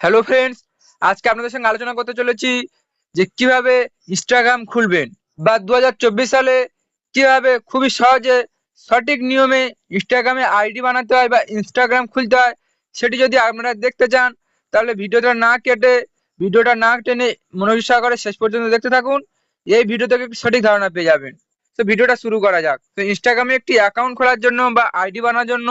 Hello friends আজকে আপনাদের সঙ্গে আলোচনা করতে চলেছি যে কীভাবে ইনস্টাগ্রাম খুলবেন বা দু হাজার চব্বিশ সালে কীভাবে খুবই সহজে সঠিক নিয়মে ইনস্টাগ্রামে আইডি বানাতে হয় বা ইনস্টাগ্রাম খুলতে হয় সেটি যদি আপনারা দেখতে চান, তাহলে ভিডিওটা না কেটে, ভিডিওটা না টেনে মনোযোগ সহকারে শেষ পর্যন্ত দেখতে থাকুন। এই ভিডিও থেকে সঠিক ধারণা পেয়ে যাবেন। তো ভিডিওটা শুরু করা যাক। তো ইনস্টাগ্রামে একটি অ্যাকাউন্ট খোলার জন্য বা আইডি বানানোর জন্য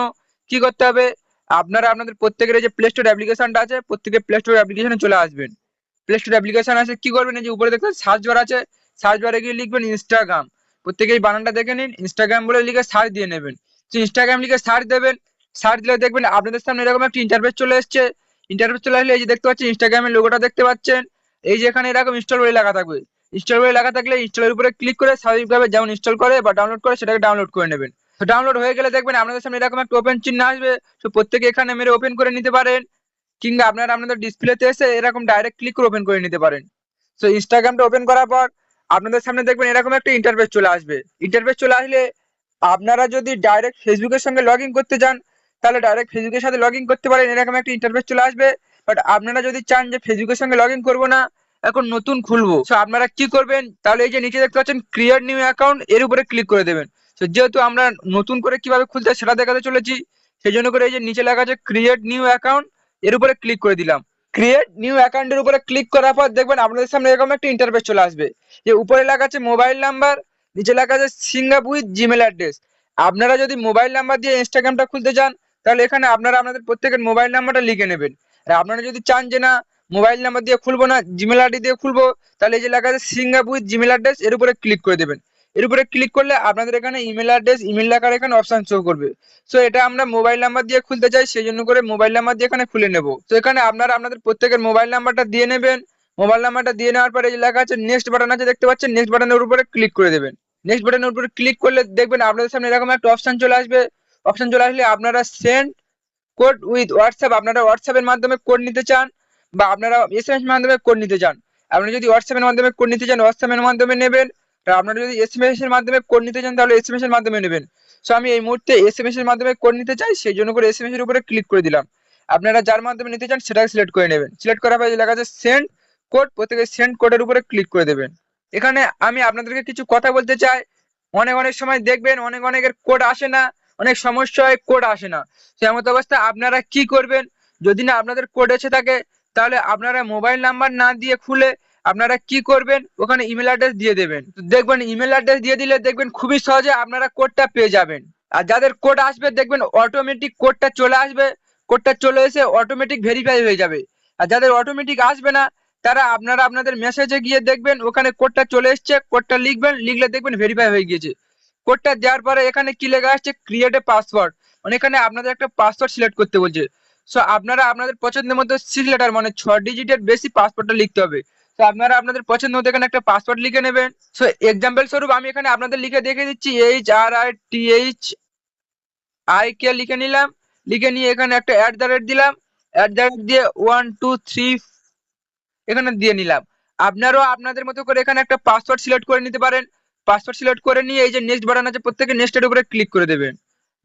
কি করতে হবে? আপনারা আপনাদের প্রত্যেকের যে প্লে স্টোর অ্যাপ্লিকেশনটা আছে প্রত্যেকের প্লে স্টোর অ্যাপ্লিকেশনে চলে আসবেন। প্লে স্টোর অ্যাপ্লিকেশন আছে কি করবেন? এই যে উপরে দেখতে সার্চ বার আছে। সার্চ বারে গিয়ে লিখবেন ইনস্টাগ্রাম প্রত্যেকেই বানানটা দেখে নিন। ইনস্টাগ্রাম বলে লিখে সার্চ দিয়ে নেবেন। তো ইনস্টাগ্রাম লিখে সার্চ দেবেন। সার্চ দিলে দেখবেন আপনাদের সামনে এরকম একটা ইন্টারফেস চলে এসছে। ইন্টারফেস চলে আসলে এই যে দেখতে পাচ্ছেন ইনস্টাগ্রামের লোগোটা দেখতে পাচ্ছেন। এই যে এখানে এরকম ইনস্টল বলে লেখা থাকবে। ইনস্টল বলে লেখা থাকলে ইনস্টলের উপরে ক্লিক করে স্বাভাবিকভাবে যেমন ইনস্টল করে বা ডাউনলোড করে সেটাকে ডাউনলোড করে নেবেন। তো ডাউনলোড হয়ে গেলে দেখবেন আপনাদের সামনে এরকম একটা ওপেন চিহ্ন আসবে। তো প্রত্যেকে এখানে মেরে ওপেন করে নিতে পারেন, কিংবা আপনারা আপনাদের ডিসপ্লেতে এসে এরকম ডাইরেক্ট ক্লিক করে ওপেন করে নিতে পারেন। তো ইনস্টাগ্রামটা ওপেন করার পর আপনাদের সামনে দেখবেন এরকম একটা ইন্টারফেস চলে আসবে। ইন্টারফেস চলে আসলে আপনারা যদি ডাইরেক্ট ফেসবুকের সঙ্গে লগ করতে চান, তাহলে ডাইরেক্ট ফেসবুকের সাথে লগ করতে পারেন, এরকম একটা ইন্টারফেস চলে আসবে। বাট আপনারা যদি চান যে ফেসবুকের সঙ্গে লগ করব না, এখন নতুন খুলবো। সো আপনারা কি করবেন, তাহলে এই যে নিচে দেখতে পাচ্ছেন ক্রিয়েট নিউ অ্যাকাউন্ট এর উপরে ক্লিক করে দেবেন। তো যেহেতু আমরা নতুন করে কীভাবে খুলতে সেটা দেখাতে চলেছি সেই জন্য করে এই যে নিচে লেখা আছে ক্রিয়েট নিউ অ্যাকাউন্ট এর উপরে ক্লিক করে দিলাম। ক্রিয়েট নিউ অ্যাকাউন্টের উপরে ক্লিক করার পর দেখবেন আপনাদের সামনে এরকম একটা ইন্টারফেস চলে আসবে। যে উপরে লেখা আছে মোবাইল নাম্বার নিচে লেখা আছে সিঙ্গাপ উইথ জিমেল অ্যাড্রেস আপনারা যদি মোবাইল নাম্বার দিয়ে ইনস্টাগ্রামটা খুলতে চান, তাহলে এখানে আপনারা আপনাদের প্রত্যেকের মোবাইল নাম্বারটা লিখে নেবেন। আর আপনারা যদি চান যে না মোবাইল নাম্বার দিয়ে খুলবো না জিমেল আইডি দিয়ে খুলবো, তাহলে এই যে লেখা আছে সিঙ্গাপ উইথ জিমেল অ্যাড্রেস এর উপরে ক্লিক করে দেবেন। এর উপরে ক্লিক করলে আপনাদের এখানে ইমেল অ্যাড্রেস ইমেল লেখার এখানে অপশন শো করবে। সো এটা আমরা মোবাইল নাম্বার দিয়ে খুলতে চাই সেই জন্য করে মোবাইল নাম্বার দিয়ে এখানে খুলে নেব। তো এখানে আপনারা আপনাদের প্রত্যেকের মোবাইল নাম্বারটা দিয়ে নেবেন। মোবাইল নাম্বারটা দিয়ে নেওয়ার পরে যে লেখা আছে নেক্সট বাটন আছে, দেখতে পাচ্ছেন? নেক্সট বাটনের উপরে ক্লিক করে দেবেন। নেক্সট বাটনের উপরে ক্লিক করলে দেখবেন আপনাদের সামনে এরকম একটা অপশান চলে আসবে। অপশান চলে আসলে আপনারা সেন্ড কোড উইথ হোয়াটসঅ্যাপ আপনারা হোয়াটসঅ্যাপের মাধ্যমে কোড নিতে চান বা আপনারা এস এম এস মাধ্যমে কোড নিতে চান। আপনি যদি হোয়াটসঅ্যাপের মাধ্যমে কোড নিতে চান হোয়াটসঅ্যাপের মাধ্যমে নেবেন। আপনারা যদি এস এম এস এর মাধ্যমে কোড নিতে চান, তাহলে এস এম এস এর মাধ্যমে নেবেন। সো আমি এই মুহূর্তে এস এম এস এর মাধ্যমে কোড নিতে চাই, সেই জন্য করে এস এম এস এর উপরে ক্লিক করে দিলাম। আপনারা যার মাধ্যমে নিতে চান, সেটাকে সিলেক্ট করে নেবেন। সিলেক্ট করার পরে লেখা আছে সেন্ড কোড প্রত্যেকে সেন্ড কোডের উপরে ক্লিক করে দেবেন। এখানে আমি আপনাদেরকে কিছু কথা বলতে চাই। অনেক অনেক সময় দেখবেন অনেক, অনেকের কোড আসে না, অনেক সমস্যা হয় কোড আসে না। সেমত অবস্থা, আপনারা কি করবেন? যদি না আপনাদের কোড এসে থাকে, তাহলে আপনারা মোবাইল নাম্বার না দিয়ে খুলে আপনারা কি করবেন? ওখানে ইমেল অ্যাড্রেস দিয়ে দেবেন। দেখবেন ইমেল অ্যাড্রেস দিয়ে দিলে দেখবেন খুবই সহজে আপনারা কোডটা পেয়ে যাবেন। আর যাদের কোড আসবে, দেখবেন অটোমেটিক কোডটা চলে আসবে। কোডটা চলে এসে অটোমেটিক ভেরিফাই হয়ে যাবে। আর যাদের অটোমেটিক আসবে না, তারা আপনারা আপনাদের মেসেজে গিয়ে দেখবেন ওখানে কোডটা চলে এসছে কোডটা লিখবেন, লিখলে দেখবেন ভেরিফাই হয়ে গিয়েছে। কোডটা দেওয়ার পরে এখানে কি লেখা আসছে? ক্রিয়েট এ পাসওয়ার্ড মানে এখানে আপনাদের একটা পাসওয়ার্ড সিলেক্ট করতে বলছে। সো আপনারা আপনাদের পছন্দের মতো সিক্স লেটার মানে ছ ডিজিটের বেশি পাসওয়ার্ডটা লিখতে হবে। তো আপনারা আপনাদের পছন্দ মতো এখানে একটা পাসওয়ার্ড লিখে নেবেন। সো এক্সাম্পল স্বরূপ আমি এখানে আপনাদের লিখে দেখে দিচ্ছি। H R I T H I K লিখে নিলাম। লিখে নিয়ে এখানে একটা অ্যাট দ্য রেট দিলাম। অ্যাট দ্য রেট দিয়ে ওয়ান টু থ্রি এখানে দিয়ে নিলাম। আপনারাও আপনাদের মতো করে এখানে একটা পাসওয়ার্ড সিলেক্ট করে নিতে পারেন। পাসওয়ার্ড সিলেক্ট করে নিয়ে এই যে নেক্সট বাটন আছে, প্রত্যেকে নেক্সটের উপরে ক্লিক করে দেবেন।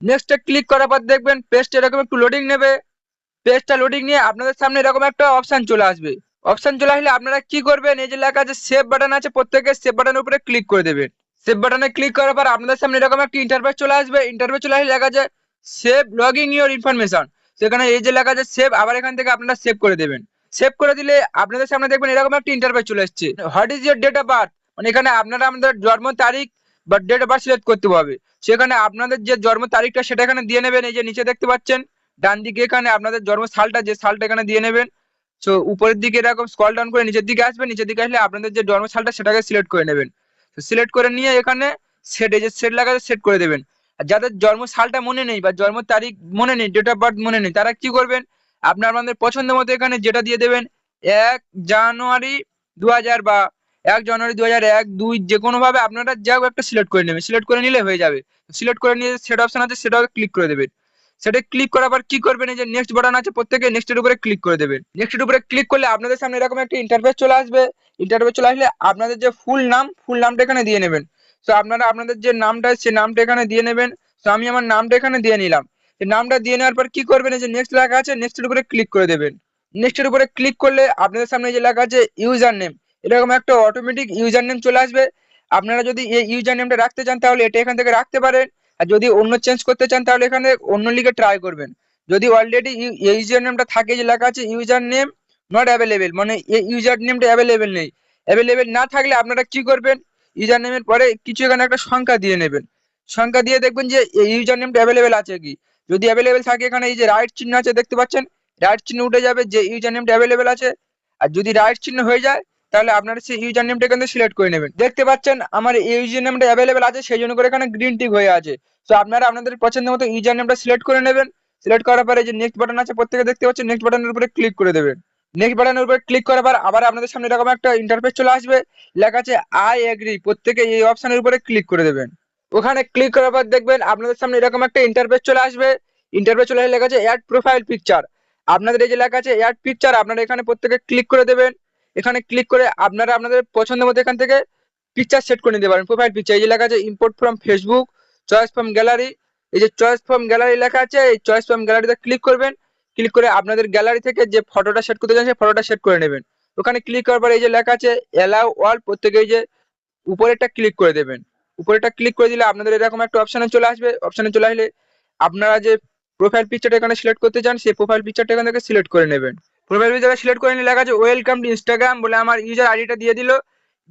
নেক্সটে ক্লিক করার পর দেখবেন পেজটা এরকম একটু লোডিং নেবে। পেজটা লোডিং নিয়ে আপনাদের সামনে এরকম একটা অপশন চলে আসবে। অপশন চলে আসলে আপনারা কি করবেন? এই যে লেখা আছে সেভ বাটন আছে প্রত্যেকে সেভ বাটনের উপরে ক্লিক করে দেবেন। সেভ বাটনে ক্লিক করার পর আপনাদের সামনে এরকম একটা ইন্টারফেস চলে আসবে। ইন্টারফেস চলে আসলে লেখা আছে সেভ লগিং ইউর ইনফরমেশন সেখানে এই যে লেখা আছে সেভ আবার এখান থেকে আপনারা সেভ করে দেবেন। সেভ করে দিলে আপনাদের সামনে দেখবেন এরকম একটা ইন্টারফেস চলে এসেছে। What is your date of birth মানে এখানে আপনারা আমাদের জন্ম তারিখ বা ডেট অফ বার্থ সিলেক্ট করতে হবে। সেখানে আপনাদের যে জন্ম তারিখটা সেটা এখানে দিয়ে নেবেন। এই যে নিচে দেখতে পাচ্ছেন ডান দিকে এখানে আপনাদের জন্ম সালটা যে সালটা এখানে দিয়ে নেবেন। সো উপরের দিকে এরকম স্কল ডাউন করে নিচের দিকে আসবে নিচের দিকে আসলে আপনাদের যে জন্ম সালটা সেটাকে সিলেক্ট করে নেবেন। তো সিলেক্ট করে নিয়ে এখানে সেট এই যে সেট লাগাতে সেট করে দেবেন। আর যাদের জন্ম সালটা মনে নেই বা জন্ম তারিখ মনে নেই ডেট অফ বার্থ মনে নেই, তারা কি করবেন? আপনার আপনাদের পছন্দ মতো এখানে যেটা দিয়ে দেবেন, এক জানুয়ারি দু হাজার বা এক জানুয়ারি দু হাজার এক, দুই, যে কোনোভাবে আপনারা যা একটা সিলেক্ট করে নেবেন। সিলেক্ট করে নিলে হয়ে যাবে। সিলেক্ট করে নিয়ে সেট অপশন আছে সেটাকে ক্লিক করে দেবেন। সেটা ক্লিক করার পর কি করবেন? এই যে নেক্সট বাটন আছে, প্রত্যেকে নেক্সটের উপরে ক্লিক করে দেবেন। নেক্সটের উপরে ক্লিক করলে আপনাদের সামনে এরকম একটা ইন্টারফেস চলে আসবে। ইন্টারফেস চলে আসলে আপনাদের যে ফুল নাম ফুল নামটা এখানে দিয়ে নেবেন। তো আপনারা, আপনাদের যে নামটা সে নামটা এখানে দিয়ে নেবেন। তো আমি আমার নামটা এখানে দিয়ে নিলাম। নামটা দিয়ে নেওয়ার পর কি করবেন? এই যে নেক্সট লেখা আছে নেক্সটের উপরে ক্লিক করে দেবেন। নেক্সটের উপরে ক্লিক করলে আপনাদের সামনে যে লেখা আছে ইউজার নেম এরকম একটা অটোমেটিক ইউজার নেম চলে আসবে। আপনারা যদি এই ইউজার নেমটা রাখতে চান, তাহলে এটা এখান থেকে রাখতে পারেন। আর যদি অন্য চেঞ্জ করতে চান, তাহলে এখানে অন্য লিগে ট্রাই করবেন। যদি অলরেডি ইউজার নেমটা থাকে যে লেখা আছে ইউজার নেম নট অ্যাভেলেবেল মানে এই ইউজার নেমটা অ্যাভেলেবেল নেই। অ্যাভেলেবেল না থাকলে আপনারা কি করবেন? ইউজার নেমের পরে কিছু এখানে একটা সংখ্যা দিয়ে নেবেন। সংখ্যা দিয়ে দেখবেন যে এই ইউজার নেমটা অ্যাভেলেবেল আছে কি? যদি অ্যাভেলেবেল থাকে এখানে এই যে রাইট চিহ্ন আছে, দেখতে পাচ্ছেন? রাইট চিহ্ন উঠে যাবে যে ইউজার নেমটা অ্যাভেলেবেল আছে। আর যদি রাইট চিহ্ন হয়ে যায় তাহলে আপনারা সেই ইউজার নেমটা এখান সিলেক্ট করে নেবেন। দেখতে পাচ্ছেন, আমার এই ইউজার নেমটা অ্যাভেলেবেল আছে সেই জন্য করে এখানে গ্রিন টিক হয়ে আছে। তো আপনারা আপনাদের পছন্দের মতো ইউজার নেমটা সিলেক্ট করে নেবেন। সিলেক্ট করার পরে যে নেক্সট বাটন আছে, প্রত্যেকে দেখতে পাচ্ছেন নেক্সট বাটনের উপরে ক্লিক করে দেবেন। নেক্সট বাটনের উপরে ক্লিক করার পর আবার আপনাদের সামনে এরকম একটা ইন্টারফেস চলে আসবে। লেখা আছে আই এগ্রি প্রত্যেকে এই অপশনের উপরে ক্লিক করে দেবেন। ওখানে ক্লিক করার পর দেখবেন, আপনাদের সামনে এরকম একটা ইন্টারফেস চলে আসবে। ইন্টারফেস চলে আসলে লেখা আছে অ্যাড প্রোফাইল পিকচার আপনাদের এই যে লেখা আছে অ্যাড পিকচার আপনারা এখানে প্রত্যেকে ক্লিক করে দেবেন। এখানে ক্লিক করে আপনারা আপনাদের পছন্দের মতো এখান থেকে পিকচার সেট করে নিতে পারেন। প্রোফাইল পিকচার এই যে লেখা আছে import from Facebook choice from gallery এই যে চয়েস ফ্রম গ্যালারি লেখা আছে, এই চয়েস ফ্রম গ্যালারিতে ক্লিক করবেন। ক্লিক করে আপনাদের গ্যালারি থেকে যে ফটোটা সেট করতে চান, সেই ফটোটা সেট করে নেবেন। ওখানে ক্লিক করার পর এই যে লেখা আছে অ্যালাউ অল প্রত্যেকে এই যে উপরেরটা ক্লিক করে দেবেন। উপরেরটা ক্লিক করে দিলে আপনাদের এরকম একটা অপশনে চলে আসবে। অপশনে চলে আসলে আপনারা যে প্রোফাইল পিকচারটা এখানে সিলেক্ট করতে চান, সেই প্রোফাইল পিকচারটা এখান থেকে সিলেক্ট করে নেবেন। প্রোফাইল পিকচারটা সিলেক্ট করে নিয়ে লেখা আছে ওয়েলকাম টু ইনস্টাগ্রাম বলে আমার ইউজার আইডিটা দিয়ে দিল।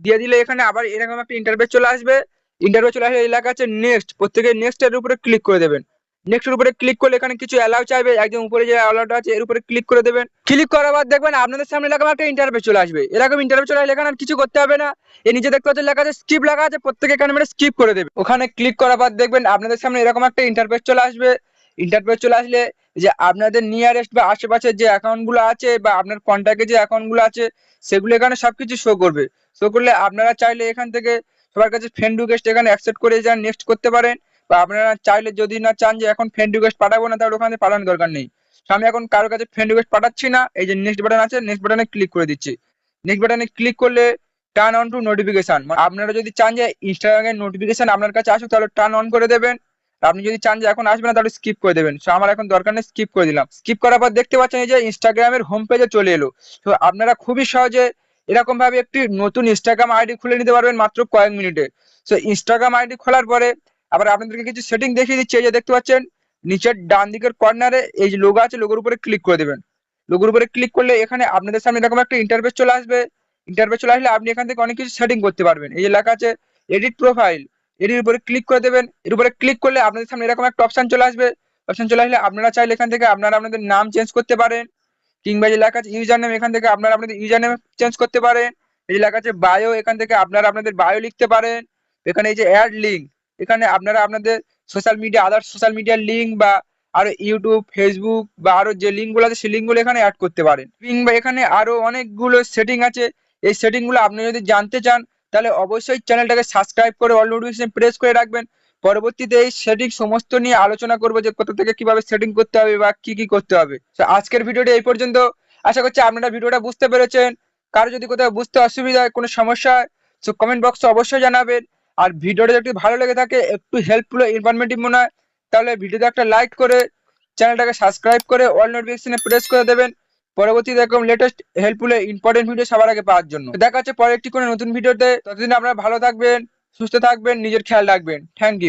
দিয়ে দিলে এখানে আবার এরকম একটা ইন্টারভেস চলে আসবে। ইন্টারভেস চলে আসলে লেখা আছে নেক্সট প্রত্যেকে নেক্সট এর উপরে ক্লিক করে দেবেন। নেক্সট এর উপরে ক্লিক করলে এখানে কিছু অ্যালাউ চাইবে, একদম উপরে যে অ্যালাউটা আছে, এর উপরে ক্লিক করে দেবেন। ক্লিক করার পর দেখবেন আপনাদের সামনে এরকম একটা ইন্টারভেস চলে আসবে। এরকম ইন্টারভেস চলে আসলে এখানে আর কিছু করতে হবে না। এই নিচে দেখতে পাচ্ছেন লেখা আছে স্কিপ লেখা আছে, প্রত্যেকে এখানে মানে স্কিপ করে দেবে। ওখানে ক্লিক করার পর দেখবেন আপনাদের সামনে এরকম একটা ইন্টারভেস চলে আসবে। ইন্টারভেস চলে আসলে যে আপনাদের নিয়ারেস্ট বা আশেপাশে যে অ্যাকাউন্টগুলো আছে বা আপনার কন্ট্যাক্টে যে অ্যাকাউন্টগুলো আছে, সেগুলো এখানে সব কিছু শো করবে। শো করলে আপনারা চাইলে এখান থেকে সবার কাছে ফ্রেন্ড রিকোয়েস্ট এখানে অ্যাকসেপ্ট করে যান নেক্সট করতে পারেন বা আপনারা চাইলে যদি না চান যে এখন ফ্রেন্ড রিকোয়েস্ট পাঠাবো না, তাহলে ওখানে পাঠানোর দরকার নেই। আমি এখন কারোর কাছে ফ্রেন্ড রিকোয়েস্ট পাঠাচ্ছি না, এই যে নেক্সট বাটন আছে নেক্সট বাটনে ক্লিক করে দিচ্ছি। নেক্সট বাটনে ক্লিক করলে টার্ন অন টু নোটিফিকেশন আপনারা যদি চান যে ইনস্টাগ্রামের নোটিফিকেশন আপনার কাছে আসুক, তাহলে টার্ন অন করে দেবেন। আপনি যদি চান যে এখন আসবে না, তাহলে স্কিপ করে দেবেন। সো আমার এখন দরকার নেই স্কিপ করে দিলাম। স্কিপ করার পর দেখতে পাচ্ছেন এই যে ইনস্টাগ্রামের হোম পেজে চলে এলো। তো আপনারা খুবই সহজে এরকম ভাবে একটি নতুন ইনস্টাগ্রাম আইডি খুলে নিতে পারবেন মাত্র কয়েক মিনিটে। সো ইনস্টাগ্রাম আইডি খোলার পরে আবার আপনাদেরকে কিছু সেটিং দেখিয়ে দিচ্ছি। এই যে দেখতে পাচ্ছেন, নিচের ডান দিকের কর্নারে এই যে লোগো আছে লোগোর উপরে ক্লিক করে দেবেন। লোগোর উপরে ক্লিক করলে এখানে আপনাদের সামনে এরকম একটা ইন্টারভেস চলে আসবে। ইন্টারভেস চলে আসলে আপনি এখান থেকে অনেক কিছু সেটিং করতে পারবেন। এই যে লেখা আছে এডিট প্রোফাইল এটির উপরে ক্লিক করে দেবেন। এর উপরে ক্লিক করলে আপনাদের সামনে এরকম একটা অপশন চলে আসবে। অপশন চলে আসলে আপনারা চাইলে এখান থেকে আপনারা আপনাদের নাম চেঞ্জ করতে পারেন। কিংবা যে লেখা আছে ইউজার নেম এখান থেকে আপনারা আপনাদের ইউজার নেম চেঞ্জ করতে পারেন। এই যে লেখা আছে বায়ো এখান থেকে আপনারা আপনাদের বায়ো লিখতে পারেন। এখানে এই যে অ্যাড লিঙ্ক এখানে আপনারা আপনাদের সোশ্যাল মিডিয়া আদার সোশ্যাল মিডিয়ার লিঙ্ক বা আরও ইউটিউব ফেসবুক বা আরও যে লিঙ্কগুলো আছে, সেই লিঙ্কগুলো এখানে অ্যাড করতে পারেন। কিংবা এখানে আরও অনেকগুলো সেটিং আছে। এই সেটিংগুলো আপনি যদি জানতে চান তাহলে অবশ্যই চ্যানেলটাকে সাবস্ক্রাইব করে অল নোটিফিকেশন প্রেস করে রাখবেন। পরবর্তীতে এই সেটিং সমস্ত নিয়ে আলোচনা করব যে কোথা থেকে কীভাবে সেটিং করতে হবে বা কি কি করতে হবে। তো আজকের ভিডিওটি এই পর্যন্ত। আশা করছি আপনারা ভিডিওটা বুঝতে পেরেছেন। কারও যদি কোথাও বুঝতে অসুবিধা হয়, কোনো সমস্যা হয়, তো কমেন্ট বক্সে অবশ্যই জানাবেন। আর ভিডিওটা যদি ভালো লেগে থাকে, একটু হেল্পফুল ইনফরমেটিভ মনে হয়, তাহলে ভিডিওতে একটা লাইক করে চ্যানেলটাকে সাবস্ক্রাইব করে অল নোটিফিকেশনে প্রেস করে দেবেন। পরবর্তীতে এরকম লেটেস্ট হেল্পফুল ইম্পর্টেন্ট ভিডিও সবার আগে পাওয়ার জন্য। দেখা হচ্ছে পরে একটি কোনো নতুন ভিডিওতে ততদিন আপনারা ভালো থাকবেন, সুস্থ থাকবেন, নিজের খেয়াল রাখবেন। Thank you